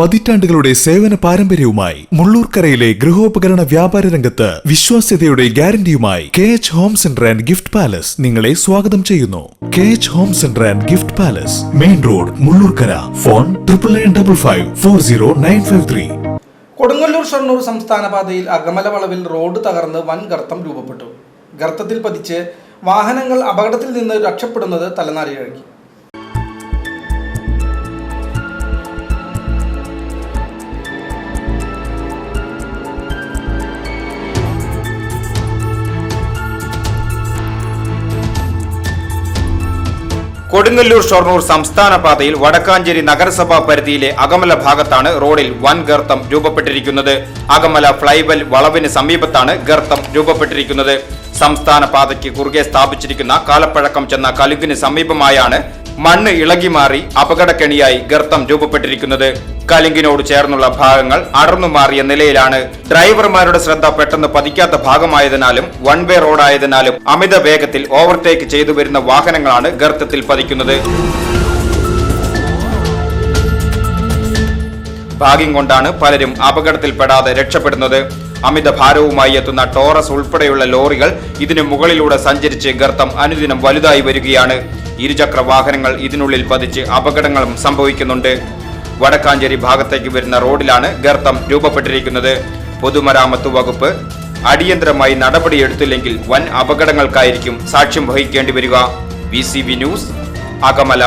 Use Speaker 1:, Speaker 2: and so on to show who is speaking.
Speaker 1: പതിറ്റാണ്ടുകളുടെ സേവന പാരമ്പര്യവുമായി മുള്ളൂർക്കരയിലെ ഗൃഹോപകരണ വ്യാപാര രംഗത്ത് വിശ്വാസ്യതയുടെ ഗ്യാരണ്ടിയുമായി K H home centre and gift palace നിങ്ങളെ സ്വാഗതം ചെയ്യുന്നു. K H home centre and gift palace main road Mullurkara. Phone triple nine double five four zero nine five three.
Speaker 2: Kodungallur Shoranur സംസ്ഥാന പാതയിൽ അകമല വളവിൽ റോഡ് തകർന്ന് വൻ ഗർത്തം രൂപപ്പെട്ടു. ഗർത്തത്തിൽ പതിച്ച് വാഹനങ്ങൾ അപകടത്തിൽ നിന്ന് രക്ഷപ്പെടുന്നത് തലനാരിഴക്കി
Speaker 3: കൊടുങ്ങല്ലൂർ ഷൊർണൂർ സംസ്ഥാന പാതയിൽ വടക്കാഞ്ചേരി നഗരസഭാ പരിധിയിലെ അകമല ഭാഗത്താണ് റോഡിൽ വൻ ഗർത്തം രൂപപ്പെട്ടിരിക്കുന്നത്. അകമല ഫ്ലൈവെൽ വളവിന് സമീപത്താണ് ഗർത്തം രൂപപ്പെട്ടിരിക്കുന്നത്. സംസ്ഥാന പാതയ്ക്ക് കുറുകെ സ്ഥാപിച്ചിരിക്കുന്ന കാലപ്പഴക്കം ചെന്ന കലുങ്കിന് സമീപമായാണ് മണ്ണ് ഇളകി മാറി അപകടക്കെണിയായി ഗർത്തം രൂപപ്പെട്ടിരിക്കുന്നത്. കലിങ്കിനോട് ചേർന്നുള്ള ഭാഗങ്ങൾ അടർന്നു മാറിയ നിലയിലാണ്. ഡ്രൈവർമാരുടെ ശ്രദ്ധ പെട്ടെന്ന് പതിക്കാത്ത ഭാഗമായതിനാലും വൺ വേ റോഡായതിനാലും അമിത വേഗത്തിൽ ഓവർടേക്ക് ചെയ്തു വരുന്ന വാഹനങ്ങളാണ് ഗർത്തത്തിൽ പതിക്കുന്നത്. ഭാഗ്യം കൊണ്ടാണ് പലരും അപകടത്തിൽപ്പെടാതെ രക്ഷപ്പെടുന്നത്. അമിത ഭാരവുമായി എത്തുന്ന ടോറസ് ഉൾപ്പെടെയുള്ള ലോറികൾ ഇതിനു മുകളിലൂടെ സഞ്ചരിച്ച് ഗർത്തം അനുദിനം വലുതായി വരികയാണ്. ഇരുചക്ര വാഹനങ്ങൾ ഇതിനുള്ളിൽ പതിച്ച് അപകടങ്ങളും സംഭവിക്കുന്നുണ്ട്. വടക്കാഞ്ചേരി ഭാഗത്തേക്ക് വരുന്ന റോഡിലാണ് ഗർത്തം രൂപപ്പെട്ടിരിക്കുന്നത്. പൊതുമരാമത്ത് വകുപ്പ് അടിയന്തരമായി നടപടിയെടുത്തില്ലെങ്കിൽ വൻ അപകടങ്ങൾക്കായിരിക്കും സാക്ഷ്യം വഹിക്കേണ്ടി വരിക. V news Akamala.